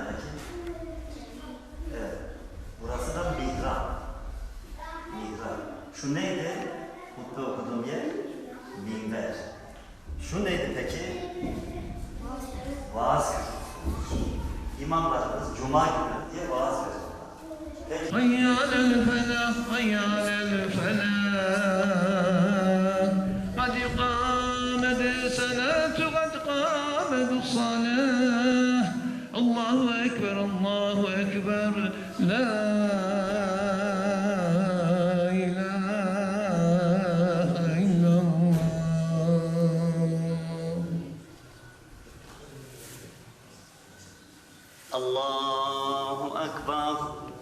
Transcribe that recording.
demek? Evet. Burası da mihrap. Mihrap. Şu neydi? Hutbe okuduğum yer? Minber. Şu neydi peki? Vaaz. İmamlarımız Cuma günü diye vaaz veriyor. Peki. Hayyâl el felâh, hayyâl el felâh. Hadi kâmede selâtu, kad kâmedu salâh. أكبر الله أكبر لا إله إلا الله Ekber. Ablamın